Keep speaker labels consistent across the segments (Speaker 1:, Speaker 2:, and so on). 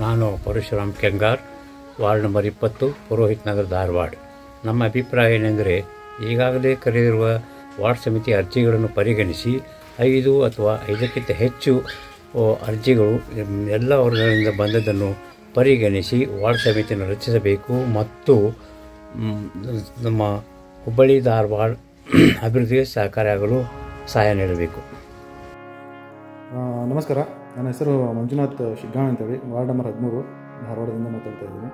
Speaker 1: ನಾನು Parashuram Kengar, ward number ಇಪ್ಪತ್ತು, ಪುರೋಹಿತ್ ನಗರ ಧಾರವಾಡ. ನಮ್ಮ ಅಭಿಪ್ರಾಯ ಏನೆಂದರೆ, ಈಗಾಗಲೇ ಕರೆದಿರುವ ವಾರ್ಡ್ ಸಮಿತಿ ಅರ್ಜಿಗಳನ್ನು ಪರಿಗಣಿಸಿ ಐದು ಅಥವಾ ಐದಕ್ಕಿಂತ ಹೆಚ್ಚು ಅರ್ಜಿಗಳು ಎಲ್ಲ ವರ್ಗಗಳಿಂದ ಬಂದದ್ದನ್ನು ಪರಿಗಣಿಸಿ ವಾರ್ಡ್ ಸಮಿತಿಯನ್ನು ರಚಿಸಬೇಕು ಮತ್ತು ನಮ್ಮ ಹುಬ್ಬಳ್ಳಿ ಧಾರವಾಡ ಅಭಿವೃದ್ಧಿಗೆ ಸಹಕಾರಿಯಾಗಲು ಸಹಾಯ ನೀಡಬೇಕು.
Speaker 2: ನಮಸ್ಕಾರ. ನನ್ನ ಹೆಸರು ಮಂಜುನಾಥ್ ಶಿಗ್ಗಾಣ್ ಅಂತೇಳಿ. ವಾರ್ಡ್ ನಂಬರ್ ಹದಿಮೂರು, ಧಾರವಾಡದಿಂದ ಮಾತಾಡ್ತಾ ಇದ್ದೀನಿ.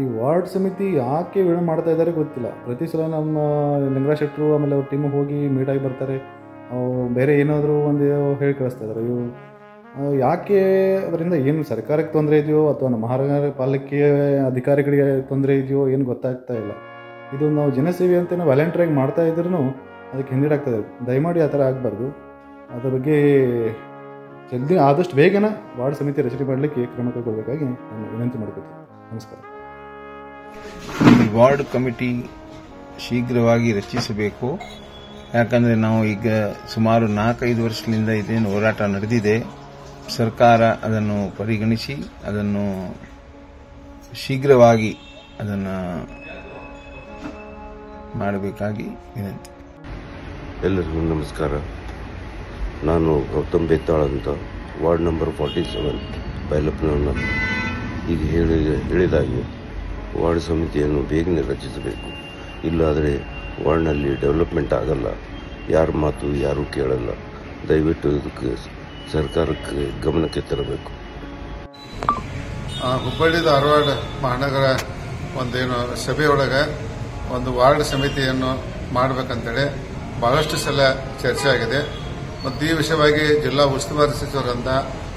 Speaker 2: ಈ ವಾರ್ಡ್ ಸಮಿತಿ ಯಾಕೆ ವಿಳಂಬ ಮಾಡ್ತಾ ಇದ್ದಾರೆ ಗೊತ್ತಿಲ್ಲ. ಪ್ರತಿ ಸಲ ನಮ್ಮ ಲಿಂಗರಾಜ್ ಶೆಟ್ಟರು, ಆಮೇಲೆ ಅವ್ರ ಟೀಮ್ ಹೋಗಿ ಮೀಟ್ ಆಗಿ ಬರ್ತಾರೆ. ಅವು ಬೇರೆ ಏನಾದರೂ ಒಂದು ಹೇಳಿ ಕಳಿಸ್ತಾ ಇದ್ದಾರೆ. ಇವು ಯಾಕೆ ಅದರಿಂದ ಏನು ಸರ್ಕಾರಕ್ಕೆ ತೊಂದರೆ ಇದೆಯೋ ಅಥವಾ ನಮ್ಮ ಮಹಾನಗರ ಪಾಲಿಕೆ ಅಧಿಕಾರಿಗಳಿಗೆ ತೊಂದರೆ ಇದೆಯೋ ಏನು ಗೊತ್ತಾಗ್ತಾ ಇಲ್ಲ. ಇದು ನಾವು ಜನಸೇವೆ ಅಂತ ನಾವು ಮಾಡ್ತಾ ಇದ್ರೂ ಅದಕ್ಕೆ ಹಿಂದಿಡಾಗ್ತದೆ ದಯಮಾಡಿ ಆ ಥರ ಆಗಬಾರ್ದು. ಅದ್ರ ಬಗ್ಗೆ ಜಲ್ದಿ ಆದಷ್ಟು ಬೇಗನ ವಾರ್ಡ್ ಸಮಿತಿ ರಚನೆ ಮಾಡಲಿಕ್ಕೆ ಕ್ರಮ ಕೈಗೊಳ್ಳಬೇಕಾಗಿ ನಾನು ವಿನಂತಿ ಮಾಡ್ಕೋತೀನಿ. ನಮಸ್ಕಾರ.
Speaker 3: ಈ ವಾರ್ಡ್ ಕಮಿಟಿ ಶೀಘ್ರವಾಗಿ ರಚಿಸಬೇಕು. ಯಾಕಂದರೆ ನಾವು ಈಗ ಸುಮಾರು ನಾಲ್ಕೈದು ವರ್ಷದಿಂದ ಇದೇನು ಹೋರಾಟ ನಡೆದಿದೆ. ಸರ್ಕಾರ ಅದನ್ನು ಪರಿಗಣಿಸಿ ಅದನ್ನು ಶೀಘ್ರವಾಗಿ ಅದನ್ನು ಮಾಡಬೇಕಾಗಿ ವಿನಂತಿ.
Speaker 4: ಎಲ್ಲರಿಗೂ ನಮಸ್ಕಾರ. ನಾನು ಗೌತಮ್ ಬೇತಾಳ್ ಅಂತ ವಾರ್ಡ್ ನಂಬರ್ ಫಾರ್ಟಿ ಸೆವೆನ್ ಬೈಲಪ್ಪನವನ್ನ ಈಗ ಹೇಳಿ, ಹೇಳಿದಾಗೆ ವಾರ್ಡ್ ಸಮಿತಿಯನ್ನು ಬೇಗನೆ ರಚಿಸಬೇಕು. ಇಲ್ಲಾದರೆ ವಾರ್ಡ್ನಲ್ಲಿ ಡೆವಲಪ್ಮೆಂಟ್ ಆಗಲ್ಲ. ಯಾರ ಮಾತು ಯಾರೂ ಕೇಳಲ್ಲ. ದಯವಿಟ್ಟು ಇದಕ್ಕೆ ಸರ್ಕಾರಕ್ಕೆ ಗಮನಕ್ಕೆ ತರಬೇಕು.
Speaker 5: ಹುಬ್ಬಳ್ಳಿ ಧಾರವಾಡ ಮಹಾನಗರ ಒಂದೇನು ಸಭೆಯೊಳಗೆ ಒಂದು ವಾರ್ಡ್ ಸಮಿತಿಯನ್ನು ಮಾಡಬೇಕಂತೇಳಿ ಬಹಳಷ್ಟು ಸಲ ಚರ್ಚೆ ಆಗಿದೆ. ಮತ್ತು ಈ ವಿಷಯವಾಗಿ ಜಿಲ್ಲಾ ಉಸ್ತುವಾರಿ ಸಚಿವರಿಂದ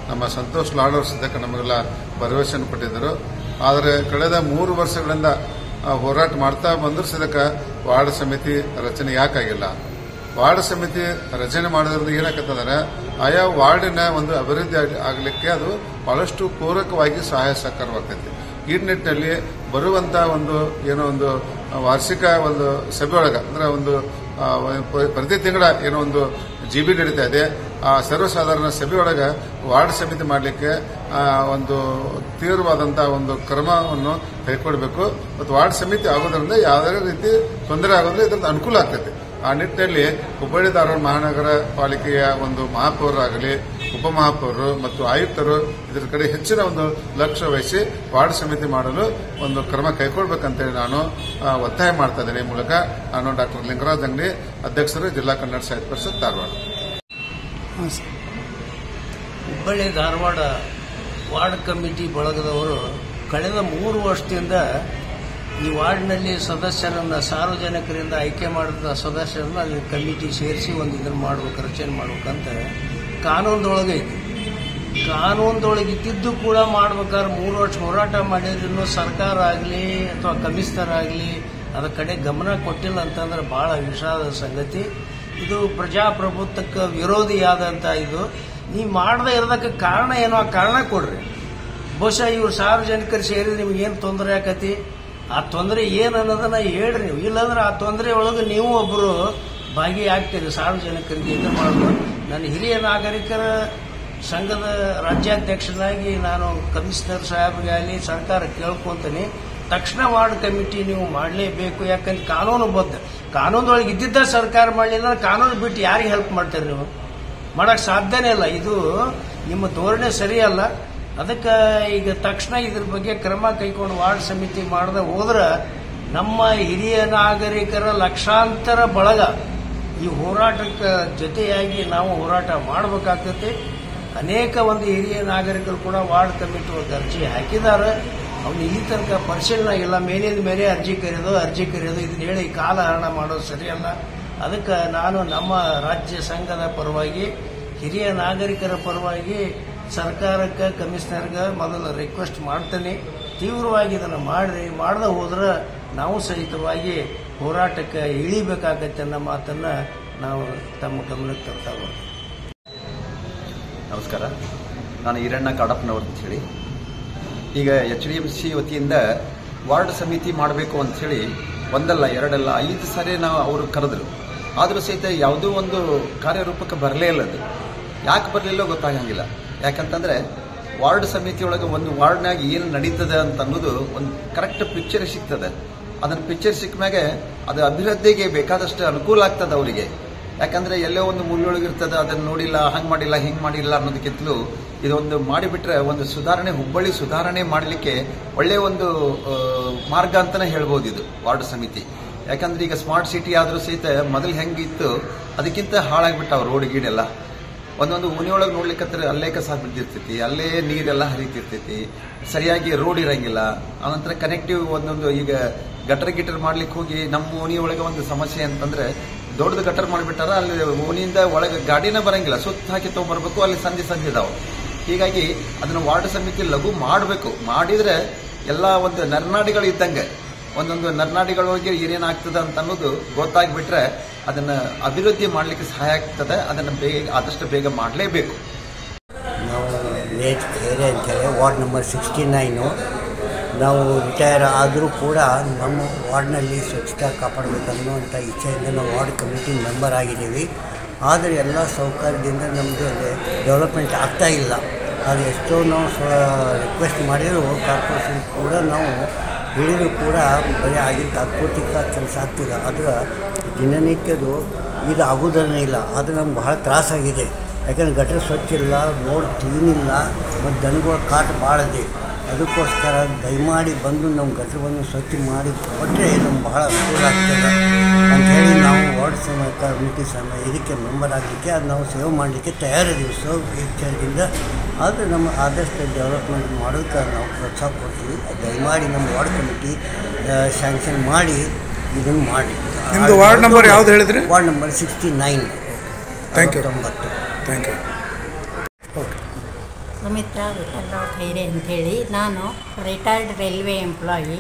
Speaker 5: ನಮ್ಮ ಸಂತೋಷ್ ಲಾಡ್ ಸಿದ್ದಕ್ಕೆ ನಮಗೆಲ್ಲ ಭರವಸೆಯನ್ನು ಕೊಟ್ಟಿದ್ದರು. ಆದರೆ ಕಳೆದ ಮೂರು ವರ್ಷಗಳಿಂದ ಹೋರಾಟ ಮಾಡ್ತಾ ಬಂದರೂ ಸದಕ್ಕೆ ವಾರ್ಡ್ ಸಮಿತಿ ರಚನೆ ಯಾಕಾಗಿಲ್ಲ ವಾರ್ಡ್ ಸಮಿತಿ ರಚನೆ ಮಾಡೋದ್ರಿಂದ ಏನಾಗತ್ತಂದ್ರೆ ಆಯಾ ವಾರ್ಡಿನ ಒಂದು ಅಭಿವೃದ್ಧಿ ಆಗ್ಲಿಕ್ಕೆ ಅದು ಬಹಳಷ್ಟು ಪೂರಕವಾಗಿ ಸಹಾಯ ಸಹಕಾರವಾಗ್ತೈತಿ ಈ ನಿಟ್ಟಿನಲ್ಲಿ ಬರುವಂತ ಒಂದು ಏನೋ ಒಂದು ವಾರ್ಷಿಕ ಒಂದು ಸಭೆಯೊಳಗ, ಅಂದ್ರೆ ಒಂದು ಪ್ರತಿ ತಿಂಗಳ ಏನೋ ಒಂದು ಜಿ ಬಿ ನಡೀತಾ ಇದೆ. ಆ, ಸರ್ವಸಾಧಾರಣ ಸಭೆಯೊಳಗೆ ವಾರ್ಡ್ ಸಮಿತಿ ಮಾಡಲಿಕ್ಕೆ ಒಂದು ತೀವ್ರವಾದಂತಹ ಒಂದು ಕ್ರಮವನ್ನು ಕೈಗೊಳ್ಳಬೇಕು ಮತ್ತು ವಾರ್ಡ್ ಸಮಿತಿ ಆಗೋದ್ರಿಂದ ಯಾವುದೇ ರೀತಿ ತೊಂದರೆ ಆಗೋದ್ರೆ ಇದರಿಂದ ಅನುಕೂಲ ಆಗ್ತೈತೆ. ಆ ನಿಟ್ಟಿನಲ್ಲಿ ಹುಬ್ಬಳ್ಳಿ ಧಾರವಾಡ ಮಹಾನಗರ ಪಾಲಿಕೆಯ ಒಂದು ಮಹಾಪೌರರಾಗಲಿ ಉಪಮಹಾಪೌರರು ಮತ್ತು ಆಯುಕ್ತರು ಇದರ ಕಡೆ ಹೆಚ್ಚಿನ ಒಂದು ಲಕ್ಷ್ಯ ವಹಿಸಿ ವಾರ್ಡ್ ಸಮಿತಿ ಮಾಡಲು ಒಂದು ಕ್ರಮ ಕೈಗೊಳ್ಳಬೇಕಂತೇಳಿ ನಾನು ಒತ್ತಾಯ ಮಾಡ್ತಾ ಇದ್ದೇನೆ. ಈ ಮೂಲಕ ನಾನು ಡಾಕ್ಟರ್ ಲಿಂಗರಾಜ್ ಅಂಗಡಿ ಅಧ್ಯಕ್ಷರು ಜಿಲ್ಲಾ ಕನ್ನಡ ಸಾಹಿತ್ಯ ಪರಿಷತ್ ಧಾರವಾಡ.
Speaker 6: ಹುಬ್ಬಳ್ಳಿ ಧಾರವಾಡ ವಾರ್ಡ್ ಕಮಿಟಿ ಬಳಗದವರು ಕಳೆದ ಮೂರು ವರ್ಷದಿಂದ ಈ ವಾರ್ಡ್ನಲ್ಲಿ ಸದಸ್ಯರನ್ನ, ಸಾರ್ವಜನಿಕರಿಂದ ಆಯ್ಕೆ ಮಾಡಿದ ಸದಸ್ಯರನ್ನ ಅಲ್ಲಿ ಕಮಿಟಿ ಸೇರಿಸಿ ಒಂದು ಇದನ್ನು ಮಾಡ್ಬೇಕು, ರಚನೆ ಮಾಡ್ಬೇಕಂತ. ಕಾನೂನದೊಳಗೆ ಐತಿ ಕಾನೂನದೊಳಗೆ ಇದ್ದಿದ್ದು ಕೂಡ ಮಾಡ್ಬೇಕಾದ್ರೆ ಮೂರು ವರ್ಷ ಹೋರಾಟ ಮಾಡಿದ್ರು ಸರ್ಕಾರ ಆಗಲಿ ಅಥವಾ ಕಮಿಷನರ್ ಆಗಲಿ ಅದರ ಕಡೆ ಗಮನ ಕೊಟ್ಟಿಲ್ಲ ಅಂತಂದ್ರೆ ಬಹಳ ವಿಷಾದ ಸಂಗತಿ. ಇದು ಪ್ರಜಾಪ್ರಭುತ್ವಕ್ಕೆ ವಿರೋಧಿಯಾದಂತ ಇದು. ನೀವು ಮಾಡದೇ ಇರೋದಕ್ಕೆ ಕಾರಣ ಏನೋ ಆ ಕಾರಣ ಕೊಡ್ರಿ. ಬಹುಶಃ ಇವರು ಸಾರ್ವಜನಿಕರು ನಿಮ್ಗೆ ಏನು ತೊಂದರೆ ಆಕತಿ? ಆ ತೊಂದರೆ ಏನು ಅನ್ನೋದನ್ನ ಹೇಳ್ರಿ ನೀವು. ಇಲ್ಲಾಂದ್ರೆ ಆ ತೊಂದರೆ ಒಳಗೆ ನೀವು ಒಬ್ಬರು ಭಾಗಿಯಾಗ್ತೀರಿ. ಸಾರ್ವಜನಿಕರಿಗೆ ಇದು ಮಾಡೋದು ನನ್ನ ಹಿರಿಯ ನಾಗರಿಕರ ಸಂಘದ ರಾಜ್ಯಾಧ್ಯಕ್ಷನಾಗಿ ನಾನು ಕಮಿಷನರ್ ಸಾಹೇಬ್ಗಾಗಲಿ ಸರ್ಕಾರ ಕೇಳ್ಕೊಂತೀನಿ. ತಕ್ಷಣ ವಾರ್ಡ್ ಕಮಿಟಿ ನೀವು ಮಾಡಲೇಬೇಕು. ಯಾಕಂದ್ರೆ ಕಾನೂನು ಬದ್ಧ. ಕಾನೂನೊಳಗೆ ಇದ್ದಿದ್ದ ಸರ್ಕಾರ ಮಾಡಲಿಲ್ಲ ಕಾನೂನು ಬಿಟ್ಟು ಯಾರಿಗೆ ಹೆಲ್ಪ್ ಮಾಡ್ತೀರಿ ನೀವು? ಮಾಡಕ್ ಸಾಧ್ಯನೇ ಇಲ್ಲ. ಇದು ನಿಮ್ಮ ಧೋರಣೆ ಸರಿಯಲ್ಲ. ಅದಕ್ಕೆ ಈಗ ತಕ್ಷಣ ಇದ್ರ ಬಗ್ಗೆ ಕ್ರಮ ಕೈಕೊಂಡು ವಾರ್ಡ್ ಸಮಿತಿ ಮಾಡದೆ ಹೋದ್ರೆ ನಮ್ಮ ಹಿರಿಯ ನಾಗರಿಕರ ಲಕ್ಷಾಂತರ ಬಳಗ ಈ ಹೋರಾಟಕ್ಕೆ ಜೊತೆಯಾಗಿ ನಾವು ಹೋರಾಟ ಮಾಡಬೇಕಾಗ್ತೈತಿ. ಅನೇಕ ಒಂದು ಹಿರಿಯ ನಾಗರಿಕರು ಕೂಡ ವಾರ್ಡ್ ಕಮಿಟಿ ಅರ್ಜಿ ಹಾಕಿದ್ದಾರೆ. ಅವ್ನು ಈ ತನಕ ಪರಿಶೀಲನೆ ಇಲ್ಲ. ಮೇಲಿನ ಮೇಲೆ ಅರ್ಜಿ ಕರೆಯೋದು ಅರ್ಜಿ ಕರೆಯೋದು, ಇದನ್ನ ಹೇಳಿ ಕಾಲಹರಣ ಮಾಡೋದು ಸರಿಯಲ್ಲ. ಅದಕ್ಕೆ ನಾನು ನಮ್ಮ ರಾಜ್ಯ ಸಂಘದ ಪರವಾಗಿ, ಹಿರಿಯ ನಾಗರಿಕರ ಪರವಾಗಿ ಸರ್ಕಾರಕ್ಕೆ ಕಮಿಷನರ್ಗೆ ಮೊದಲು ರಿಕ್ವೆಸ್ಟ್ ಮಾಡ್ತೇನೆ. ತೀವ್ರವಾಗಿ ಇದನ್ನು ಮಾಡ್ರಿ. ಮಾಡದೆ ಹೋದ್ರೆ ನಾವು ಸಹಿತವಾಗಿ ಹೋರಾಟಕ್ಕೆ ಇಳಿಬೇಕಾಗತ್ತೆ ಅನ್ನೋ ಮಾತನ್ನ ನಾವು ತಮ್ಮ ಗಮನಕ್ಕೆ ತರ್ತಾ
Speaker 7: ನಮಸ್ಕಾರ. ನಾನು ಈರಣ್ಣ ಕಾಡಪ್ಪನವ್ರು ಅಂತ ಹೇಳಿ. ಈಗ ಎಚ್ ಡಿ ಎಂ ಸಿ ವತಿಯಿಂದ ವಾರ್ಡ್ ಸಮಿತಿ ಮಾಡಬೇಕು ಅಂತ ಹೇಳಿ ಒಂದಲ್ಲ, ಎರಡಲ್ಲ, ಐದು ಸಾರಿ ನಾವು ಅವರು ಕರೆದ್ರು. ಆದರೂ ಸಹಿತ ಯಾವುದೋ ಒಂದು ಕಾರ್ಯರೂಪಕ್ಕೆ ಬರಲೇ ಇಲ್ಲ ಅದು. ಯಾಕೆ ಬರಲಿಲ್ಲೋ ಗೊತ್ತಾಗಂಗಿಲ್ಲ. ಯಾಕಂತಂದ್ರೆ ವಾರ್ಡ್ ಸಮಿತಿಯೊಳಗೆ ಒಂದು ವಾರ್ಡ್ನಾಗ ಏನು ನಡೀತದೆ ಅಂತ ಅನ್ನೋದು ಒಂದು ಕರೆಕ್ಟ್ ಪಿಕ್ಚರ್ ಸಿಗ್ತದೆ. ಅದನ್ನ ಪಿಕ್ಚರ್ ಸಿಕ್ಕ ಮ್ಯಾಗೆ ಅದು ಅಭಿವೃದ್ಧಿಗೆ ಬೇಕಾದಷ್ಟು ಅನುಕೂಲ ಆಗ್ತದೆ ಅವರಿಗೆ. ಯಾಕಂದ್ರೆ ಎಲ್ಲೋ ಒಂದು ಮೂಲೆಯೊಳಗಿರ್ತದೆ ಅದನ್ನ ನೋಡಿಲ್ಲ, ಹಂಗ್ ಮಾಡಿಲ್ಲ, ಹಿಂಗ್ ಮಾಡಿಲ್ಲ ಅನ್ನೋದಕ್ಕಿಂತಲೂ ಇದೊಂದು ಮಾಡಿಬಿಟ್ರೆ ಒಂದು ಸುಧಾರಣೆ, ಹುಬ್ಬಳ್ಳಿ ಸುಧಾರಣೆ ಮಾಡಲಿಕ್ಕೆ ಒಳ್ಳೆಯ ಒಂದು ಮಾರ್ಗ ಅಂತಾನೆ ಹೇಳ್ಬೋದು ಇದು ವಾರ್ಡ್ ಸಮಿತಿ. ಯಾಕಂದ್ರೆ ಈಗ ಸ್ಮಾರ್ಟ್ ಸಿಟಿ ಆದರೂ ಸಹಿತ ಮೊದಲು ಹೆಂಗಿತ್ತು ಅದಕ್ಕಿಂತ ಹಾಳಾಗ್ಬಿಟ್ಟಾವ ರೋಡ್ ಗೀಡೆಲ್ಲ. ಒಂದೊಂದು ಓಣಿಯೊಳಗೆ ನೋಡ್ಲಿಕ್ಕೆ ಅಲ್ಲೇ ಕಸ ಬಿದ್ದಿರ್ತೈತಿ, ಅಲ್ಲೇ ನೀರೆಲ್ಲ ಹರಿತಿರ್ತೈತಿ, ಸರಿಯಾಗಿ ರೋಡ್ ಇರಂಗಿಲ್ಲ. ಆನಂತರ ಕನೆಕ್ಟಿವ್ ಒಂದೊಂದು ಈಗ ಗಟರ್ ಗಿಟರ್ ಮಾಡ್ಲಿಕ್ಕೆ ಹೋಗಿ ನಮ್ಮ ಓಣಿಯೊಳಗೆ ಒಂದು ಸಮಸ್ಯೆ ಅಂತಂದ್ರೆ ದೊಡ್ಡದು ಗಟರ್ ಮಾಡಿಬಿಟ್ಟಾರ, ಅಲ್ಲಿ ಓಣಿಯಿಂದ ಒಳಗೆ ಗಾಡಿನ ಬರಂಗಿಲ್ಲ, ಸುತ್ತ ಹಾಕಿ ತಗೊಂಡ್ಬರ್ಬೇಕು ಅಲ್ಲಿ ಸಂಧಿ ಸಂಧಿ ಇದಾವೆ. ಹೀಗಾಗಿ ಅದನ್ನು ವಾರ್ಡ್ ಸಮಿತಿ ಲಘು ಮಾಡಬೇಕು. ಮಾಡಿದ್ರೆ ಎಲ್ಲ ಒಂದು ನರ್ನಾಡಿಗಳು ಇದ್ದಂಗೆ. ಒಂದೊಂದು ನರ್ನಾಡಿಗಳೊಳಗೆ ಏನೇನಾಗ್ತದೆ ಅಂತ ಅನ್ನೋದು ಗೊತ್ತಾಗ್ಬಿಟ್ರೆ ಅದನ್ನ ಅಭಿವೃದ್ಧಿ ಮಾಡಲಿಕ್ಕೆ ಸಹಾಯ ಆಗ್ತದೆ, ಅದನ್ನ ಬೇಗ ಆದಷ್ಟು ಬೇಗ ಮಾಡಲೇಬೇಕು.
Speaker 8: ನಾವು ಅಂತೇಳಿ, ವಾರ್ಡ್ ನಂಬರ್ ಸಿಕ್ಸ್ಟಿ ನೈನು. ನಾವು ರಿಟೈರ್ ಆದರೂ ಕೂಡ ನಮ್ಮ ವಾರ್ಡ್ನಲ್ಲಿ ಸ್ವಚ್ಛತೆ ಕಾಪಾಡಬೇಕನ್ನುವಂಥ ಇಚ್ಛೆಯಿಂದ ನಾವು ವಾರ್ಡ್ ಕಮಿಟಿ ಮೆಂಬರ್ ಆಗಿದ್ದೀವಿ. ಆದರೆ ಎಲ್ಲ ಸೌಕರ್ಯದಿಂದ ನಮ್ಮದು ಡೆವಲಪ್ಮೆಂಟ್ ಆಗ್ತಾ ಇಲ್ಲ. ಅದು ಎಷ್ಟೋ ನಾವು ರಿಕ್ವೆಸ್ಟ್ ಮಾಡಿದರೂ, ಕಾರ್ಪೊರೇಷನ್ ಕೂಡ ನಾವು ಹೇಳಿದ್ರು ಕೂಡ ಬರೀ ಆಗಿದ್ದ ತಾತ್ಪೂರ್ತಿಕ ಕೆಲಸ ಆಗ್ತಿಲ್ಲ ಆದ್ರೆ ದಿನನಿತ್ಯದು ಇದು ಆಗೋದನ್ನೇ ಇಲ್ಲ. ಅದು ನಮ್ಗೆ ಬಹಳ ತ್ರಾಸಾಗಿದೆ. ಯಾಕಂದ್ರೆ ಗಟರ್ ಸ್ವಚ್ಛ ಇಲ್ಲ, ರೋಡ್ ಕ್ಲೀನ್ ಇಲ್ಲ, ಮತ್ತು ದನಗಳ ಕಾಟ ಭಾಳ ಇದೆ ಅದಕ್ಕೋಸ್ಕರ ದಯಮಾಡಿ ಬಂದು ನಮ್ಮ ಗಟ್ಟರವನ್ನು ಸ್ವಚ್ಛ ಮಾಡಿ ಕೊಟ್ಟರೆ ನಮ್ಗೆ ಬಹಳ ಅನುಕೂಲ ಆಗ್ತದೆ ಅಂಥೇಳಿ ನಾವು ವಾರ್ಡ್ ಸಮಯ ಕಮಿಟಿ ಸಮಯ ಇದಕ್ಕೆ ಮೆಂಬರ್ ಆಗಲಿಕ್ಕೆ ಅದು ನಾವು ಸೇವ್ ಮಾಡಲಿಕ್ಕೆ ತಯಾರಿದ್ದೀವಿ. ಸೊ ಎಚ್ಚರದಿಂದ ಆದರೆ ನಮ್ಮ ಆದಷ್ಟು ಡೆವಲಪ್ಮೆಂಟ್ ಮಾಡೋಕ್ಕೆ ನಾವು ಪ್ರೋತ್ಸಾಹ ಕೊಡ್ತೀವಿ. ದಯಮಾಡಿ ನಮ್ಮ ವಾರ್ಡ್ ಕಮಿಟಿ ಸ್ಯಾಂಕ್ಷನ್ ಮಾಡಿ ಇದನ್ನು ಮಾಡಿ.
Speaker 9: ನಿಮ್ಮದು ವಾರ್ಡ್ ನಂಬರ್ ಯಾವ್ದು ಹೇಳಿದ್ರೆ?
Speaker 8: Ward number sixty nine
Speaker 9: thank you
Speaker 8: ತೊಂಬತ್ತು
Speaker 9: ಥ್ಯಾಂಕ್ ಯು
Speaker 10: ಸುಮಿತ್ರಾ ವಿಠಲ್ರಾವ್ ಖೈರೆ ಅಂಥೇಳಿ. ನಾನು ರಿಟೈರ್ಡ್ ರೈಲ್ವೆ ಎಂಪ್ಲಾಯಿ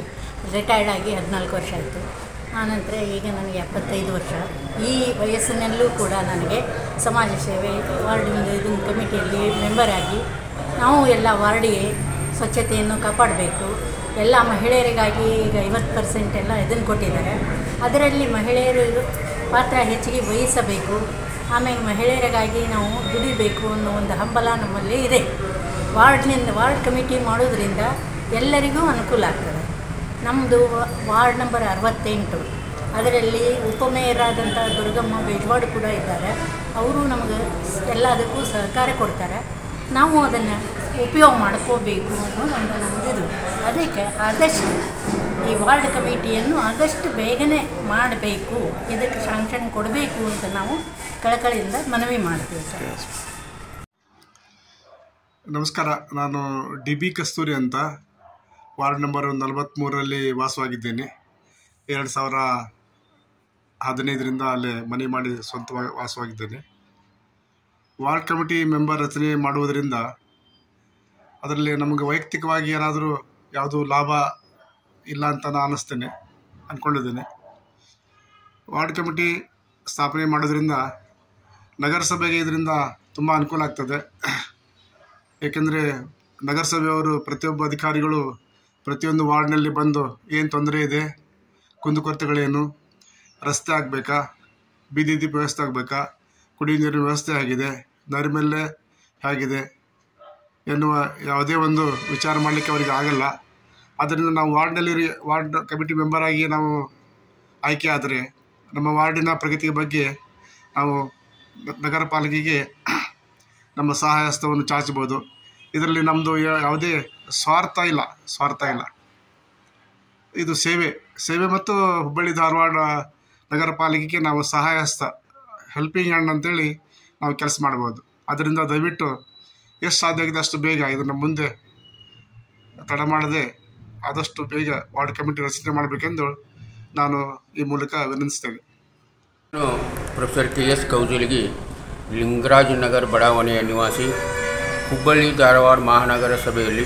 Speaker 10: ರಿಟೈರ್ಡ್ ಆಗಿ ಹದಿನಾಲ್ಕು ವರ್ಷ ಆಯಿತು. ಆನಂತರ ಈಗ ನನಗೆ ಎಪ್ಪತ್ತೈದು ವರ್ಷ. ಈ ವಯಸ್ಸಿನಲ್ಲೂ ಕೂಡ ನನಗೆ ಸಮಾಜ ಸೇವೆ ವಾರ್ಡಿಂದ ಇದು ಕಮಿಟಿಯಲ್ಲಿ ಆಗಿ ನಾವು ಎಲ್ಲ ವಾರ್ಡಿಗೆ ಸ್ವಚ್ಛತೆಯನ್ನು ಕಾಪಾಡಬೇಕು. ಎಲ್ಲ ಮಹಿಳೆಯರಿಗಾಗಿ ಈಗ ಐವತ್ತು ಪರ್ಸೆಂಟ್ ಎಲ್ಲ ಇದನ್ನು ಕೊಟ್ಟಿದ್ದಾರೆ. ಅದರಲ್ಲಿ ಮಹಿಳೆಯರು ಪಾತ್ರ ಹೆಚ್ಚಿಗೆ ವಹಿಸಬೇಕು. ಆಮೇಲೆ ಮಹಿಳೆಯರಿಗಾಗಿ ನಾವು ದುಡಿಬೇಕು ಅನ್ನೋ ಒಂದು ಹಂಬಲ ನಮ್ಮಲ್ಲಿ ಇದೆ. ವಾರ್ಡ್ನಿಂದ, ವಾರ್ಡ್ ಕಮಿಟಿ ಮಾಡೋದರಿಂದ ಎಲ್ಲರಿಗೂ ಅನುಕೂಲ ಆಗ್ತದೆ. ನಮ್ಮದು ವಾರ್ಡ್ ನಂಬರ್ ಅರವತ್ತೆಂಟು. ಅದರಲ್ಲಿ ಉಪಮೇಯರಾದಂಥ ದುರ್ಗಮ್ಮ ಬೇಜವಾಡ್ ಕೂಡ ಇದ್ದಾರೆ. ಅವರು ನಮಗೆ ಎಲ್ಲದಕ್ಕೂ ಸಹಕಾರ ಕೊಡ್ತಾರೆ. ನಾವು ಅದನ್ನು ಉಪಯೋಗ ಮಾಡ್ಕೋಬೇಕು ಅನ್ನೋ ಒಂದು ನಮ್ಮದಿದು ಅದಕ್ಕೆ ಆದಷ್ಟು ಈ ವಾರ್ಡ್ ಕಮಿಟಿಯನ್ನು ಆದಷ್ಟು ಬೇಗನೆ ಮಾಡಬೇಕು. ಇದಕ್ಕೆ ಶಾಂಕ್ಷನ್ ಕೊಡಬೇಕು ಅಂತ ನಾವು ಕಳಕಳಿಯಿಂದ ಮನವಿ ಮಾಡ್ತೀವಿ ಸರ್.
Speaker 9: ನಮಸ್ಕಾರ. ನಾನು ಡಿ ಬಿ ಕಸ್ತೂರಿ ಅಂತ. ವಾರ್ಡ್ ನಂಬರ್ ನಲವತ್ತ್ಮೂರರಲ್ಲಿ ವಾಸವಾಗಿದ್ದೇನೆ. ಎರಡು ಸಾವಿರ ಹದಿನೈದರಿಂದ ಅಲ್ಲೇ ಮನೆ ಮಾಡಿ ಸ್ವಂತವಾಗಿ ವಾಸವಾಗಿದ್ದೇನೆ. ವಾರ್ಡ್ ಕಮಿಟಿ ಮೆಂಬರ್ ರಚನೆ ಮಾಡುವುದರಿಂದ ಅದರಲ್ಲಿ ನಮಗೆ ವೈಯಕ್ತಿಕವಾಗಿ ಏನಾದರೂ ಯಾವುದೂ ಲಾಭ ಇಲ್ಲ ಅಂತ ನಾನು ಅನ್ನಿಸ್ತೇನೆ ಅಂದ್ಕೊಂಡಿದ್ದೇನೆ ವಾರ್ಡ್ ಕಮಿಟಿ ಸ್ಥಾಪನೆ ಮಾಡೋದರಿಂದ ನಗರಸಭೆಗೆ ಇದರಿಂದ ತುಂಬ ಅನುಕೂಲ ಆಗ್ತದೆ. ಏಕೆಂದರೆ ನಗರಸಭೆಯವರು ಪ್ರತಿಯೊಬ್ಬ ಅಧಿಕಾರಿಗಳು ಪ್ರತಿಯೊಂದು ವಾರ್ಡ್ನಲ್ಲಿ ಬಂದು ಏನು ತೊಂದರೆ ಇದೆ? ಕುಂದುಕೊರತೆಗಳೇನು ರಸ್ತೆ ಆಗಬೇಕಾ? ಬೀದಿ ದೀಪ ವ್ಯವಸ್ಥೆ ಆಗಬೇಕಾ? ಕುಡಿಯುವ ನೀರಿನ ವ್ಯವಸ್ಥೆ ಆಗಿದೆ. ನೈರ್ಮಲ್ಯ ಆಗಿದೆ. ಎನ್ನುವ ಯಾವುದೇ ಒಂದು ವಿಚಾರ ಮಾಡಲಿಕ್ಕೆ ಅವರಿಗೆ ಆಗಲ್ಲ. ಆದ್ದರಿಂದ ನಾವು ವಾರ್ಡ್ನಲ್ಲಿ ವಾರ್ಡ್ ಕಮಿಟಿ ಮೆಂಬರ್ ಆಗಿ ನಾವು ಆಯ್ಕೆ ಆದರೆ, ನಮ್ಮ ವಾರ್ಡಿನ ಪ್ರಗತಿಯ ಬಗ್ಗೆ ನಾವು ನಗರ ಪಾಲಿಕೆಗೆ ನಮ್ಮ ಸಹಾಯ ಹಸ್ತವನ್ನು ಚಾಚಬಹುದು ಇದರಲ್ಲಿ ನಮ್ಮದು ಯಾವುದೇ ಸ್ವಾರ್ಥ ಇಲ್ಲ ಸ್ವಾರ್ಥ ಇಲ್ಲ. ಇದು ಸೇವೆ ಸೇವೆ ಮತ್ತು ಹುಬ್ಬಳ್ಳಿ ಧಾರವಾಡ ನಗರ ಪಾಲಿಕೆಗೆ ನಾವು ಸಹಾಯ ಹಸ್ತ ಹೆಲ್ಪಿಂಗ್ ಹ್ಯಾಂಡ್ ಅಂತೇಳಿ ನಾವು ಕೆಲಸ ಮಾಡ್ಬೋದು. ಅದರಿಂದ ದಯವಿಟ್ಟು ಎಷ್ಟು ಸಾಧ್ಯ ಆಗಿದೆ ಅಷ್ಟು ಬೇಗ ಇದನ್ನು ಮುಂದೆ ತಡ ಮಾಡದೆ ಆದಷ್ಟು ಬೇಗ ವಾರ್ಡ್ ಕಮಿಟಿ ರಚನೆ ಮಾಡಬೇಕೆಂದು ನಾನು ಈ ಮೂಲಕ ವಿನಂತಿಸ್ತೇನೆ.
Speaker 11: ನಾನು professor K S Lingaraja Nagar ಬಡಾವಣೆಯ ನಿವಾಸಿ. ಹುಬ್ಬಳ್ಳಿ, ಧಾರವಾಡ ಮಹಾನಗರ ಸಭೆಯಲ್ಲಿ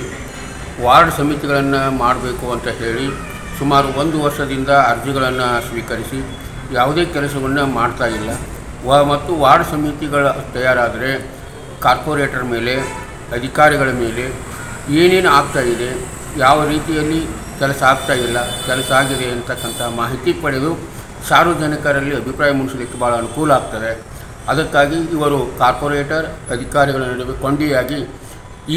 Speaker 11: ವಾರ್ಡ್ ಸಮಿತಿಗಳನ್ನು ಮಾಡಬೇಕು ಅಂತ ಹೇಳಿ ಸುಮಾರು ಒಂದು ವರ್ಷದಿಂದ ಅರ್ಜಿಗಳನ್ನು ಸ್ವೀಕರಿಸಿ ಯಾವುದೇ ಕೆಲಸವನ್ನು ಮಾಡ್ತಾ ಇಲ್ಲ. ವ ಮತ್ತು ವಾರ್ಡ್ ಸಮಿತಿಗಳ ತಯಾರಾದರೆ ಕಾರ್ಪೊರೇಟರ್ ಮೇಲೆ, ಅಧಿಕಾರಿಗಳ ಮೇಲೆ ಏನೇನು ಆಗ್ತಾ ಇದೆ, ಯಾವ ರೀತಿಯಲ್ಲಿ ಕೆಲಸ ಆಗ್ತಾ ಇಲ್ಲ, ಕೆಲಸ ಆಗಿದೆ ಅಂತಕ್ಕಂಥ ಮಾಹಿತಿ ಪಡೆದು ಸಾರ್ವಜನಿಕರಲ್ಲಿ ಅಭಿಪ್ರಾಯ ಮೂಡಿಸಲಿಕ್ಕೆ ಭಾಳ ಅನುಕೂಲ ಆಗ್ತದೆ. ಅದಕ್ಕಾಗಿ ಇವರು ಕಾರ್ಪೊರೇಟರ್, ಅಧಿಕಾರಿಗಳ ನಡುವೆ ಕೊಂಡಿಯಾಗಿ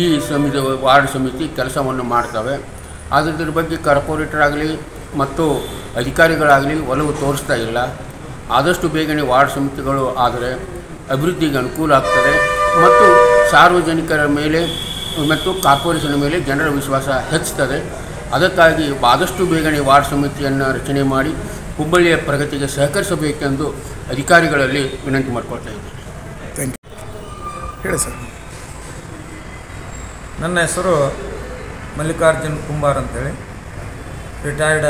Speaker 11: ಈ ಸಮಿತಿ, ವಾರ್ಡ್ ಸಮಿತಿ ಕೆಲಸವನ್ನು ಮಾಡ್ತವೆ. ಅದರ ಬಗ್ಗೆ ಕಾರ್ಪೊರೇಟರ್ ಆಗಲಿ ಮತ್ತು ಅಧಿಕಾರಿಗಳಾಗಲಿ ಒಲವು ತೋರಿಸ್ತಾ ಇಲ್ಲ. ಆದಷ್ಟು ಬೇಗನೆ ವಾರ್ಡ್ ಸಮಿತಿಗಳು ಆದರೆ ಅಭಿವೃದ್ಧಿಗೆ ಅನುಕೂಲ ಆಗ್ತದೆ ಮತ್ತು ಸಾರ್ವಜನಿಕರ ಮೇಲೆ ಮತ್ತು ಕಾರ್ಪೊರೇಷನ್ ಮೇಲೆ ಜನರ ವಿಶ್ವಾಸ ಹೆಚ್ಚುತ್ತದೆ. ಅದಕ್ಕಾಗಿ ಆದಷ್ಟು ಬೇಗನೆ ವಾರ್ಡ್ ಸಮಿತಿಯನ್ನು ರಚನೆ ಮಾಡಿ ಹುಬ್ಬಳ್ಳಿಯ ಪ್ರಗತಿಗೆ ಸಹಕರಿಸಬೇಕೆಂದು ಅಧಿಕಾರಿಗಳಲ್ಲಿ ವಿನಂತಿ ಮಾಡಿಕೊಳ್ತಾ ಯು
Speaker 12: ಹೇಳಿ ಸರ್.
Speaker 13: ನನ್ನ ಹೆಸರು ಮಲ್ಲಿಕಾರ್ಜುನ್ ಕುಂಬಾರ್ ಅಂತೇಳಿ. Retired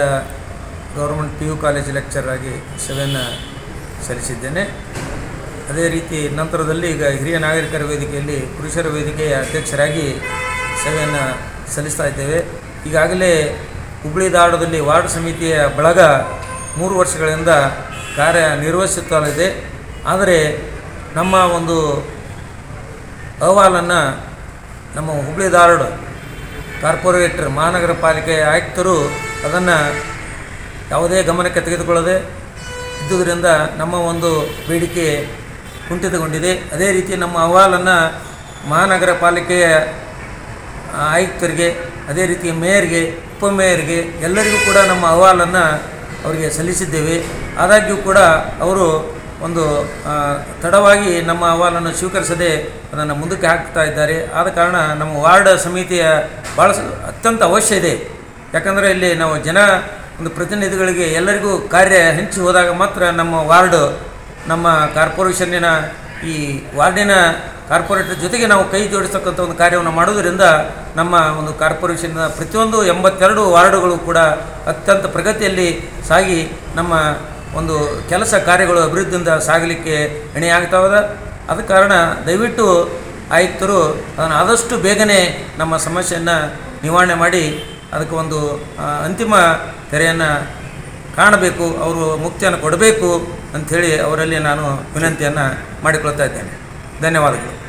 Speaker 13: government P U college lecture ಆಗಿ ಸೇವೆಯನ್ನು ಸಲ್ಲಿಸಿದ್ದೇನೆ. ಅದೇ ರೀತಿ ನಂತರದಲ್ಲಿ ಈಗ ಹಿರಿಯ ನಾಗರಿಕರ ವೇದಿಕೆಯಲ್ಲಿ ಪುರುಷರ ವೇದಿಕೆಯ ಅಧ್ಯಕ್ಷರಾಗಿ ಸೇವೆಯನ್ನು ಸಲ್ಲಿಸ್ತಾ ಇದ್ದೇವೆ. ಈಗಾಗಲೇ ಹುಬ್ಬಳ್ಳಿ ದಾಡದಲ್ಲಿ ವಾರ್ಡ್ ಸಮಿತಿಯ ಬಳಗ ಮೂರು ವರ್ಷಗಳಿಂದ ಕಾರ್ಯನಿರ್ವಹಿಸುತ್ತಲಿದೆ. ಆದರೆ ನಮ್ಮ ಒಂದು ಅಹವಾಲನ್ನು ನಮ್ಮ ಹುಬ್ಬಳ್ಳಿ ಧಾರವಾಡ ಕಾರ್ಪೊರೇಟರ್ ಮಹಾನಗರ ಪಾಲಿಕೆ ಆಯುಕ್ತರು ಅದನ್ನು ಯಾವುದೇ ಗಮನಕ್ಕೆ ತೆಗೆದುಕೊಳ್ಳದೆ ಇದ್ದುದರಿಂದ ನಮ್ಮ ಒಂದು ಬೇಡಿಕೆ ಕುಂಠಿತಗೊಂಡಿದೆ. ಅದೇ ರೀತಿ ನಮ್ಮ ಅಹವಾಲನ್ನು ಮಹಾನಗರ ಪಾಲಿಕೆಯ ಆಯುಕ್ತರಿಗೆ, ಅದೇ ರೀತಿ ಮೇಯರ್ಗೆ ಉಪಮೇಯರ್ಗೆ ಎಲ್ಲರಿಗೂ ಕೂಡ ನಮ್ಮ ಅಹವಾಲನ್ನು ಅವರಿಗೆ ಸಲ್ಲಿಸಿದ್ದೇವೆ. ಆದಾಗ್ಯೂ ಕೂಡ ಅವರು ಒಂದು ತಡವಾಗಿ ನಮ್ಮ ಅಹವಾಲನ್ನು ಸ್ವೀಕರಿಸದೆ ಅದನ್ನು ಮುಂದಕ್ಕೆ ಹಾಕ್ತಾ ಇದ್ದಾರೆ. ಆದ ಕಾರಣ ನಮ್ಮ ವಾರ್ಡ್ ಸಮಿತಿಯ ಭಾಳ ಅತ್ಯಂತ ಅವಶ್ಯ ಇದೆ. ಯಾಕಂದರೆ ಇಲ್ಲಿ ನಾವು ಜನ, ಒಂದು ಪ್ರತಿನಿಧಿಗಳಿಗೆ ಎಲ್ಲರಿಗೂ ಕಾರ್ಯ ಹಂಚಿ ಹೋದಾಗ ಮಾತ್ರ ನಮ್ಮ ವಾರ್ಡ್, ನಮ್ಮ ಕಾರ್ಪೊರೇಷನ್ನಿನ ಈ ವಾರ್ಡಿನ ಕಾರ್ಪೊರೇಟರ್ ಜೊತೆಗೆ ನಾವು ಕೈ ಜೋಡಿಸ್ತಕ್ಕಂಥ ಒಂದು ಕಾರ್ಯವನ್ನು ಮಾಡೋದರಿಂದ ನಮ್ಮ ಒಂದು ಕಾರ್ಪೊರೇಷನ್ನ ಪ್ರತಿಯೊಂದು ಎಂಬತ್ತೆರಡು ವಾರ್ಡುಗಳು ಕೂಡ ಅತ್ಯಂತ ಪ್ರಗತಿಯಲ್ಲಿ ಸಾಗಿ ನಮ್ಮ ಒಂದು ಕೆಲಸ ಕಾರ್ಯಗಳು ಅಭಿವೃದ್ಧಿಯಿಂದ ಸಾಗಲಿಕ್ಕೆ ಎಣೆಯಾಗ್ತಾವದ ಆದ ಕಾರಣ ದಯವಿಟ್ಟು ಆಯುಕ್ತರು ಅದನ್ನು ಆದಷ್ಟು ಬೇಗನೆ ನಮ್ಮ ಸಮಸ್ಯೆಯನ್ನು ನಿವಾರಣೆ ಮಾಡಿ ಅದಕ್ಕೆ ಒಂದು ಅಂತಿಮ ತೆರೆಯನ್ನು ಕಾಣಬೇಕು, ಅವರು ಮುಕ್ತಿಯನ್ನು ಕೊಡಬೇಕು. ಅಂಥೇಳಿ ಅವರಲ್ಲಿ ನಾನು ವಿನಂತಿಯನ್ನು ಮಾಡಿಕೊಳ್ತಾ ಇದ್ದೇನೆ. ಧನ್ಯವಾದಗಳು.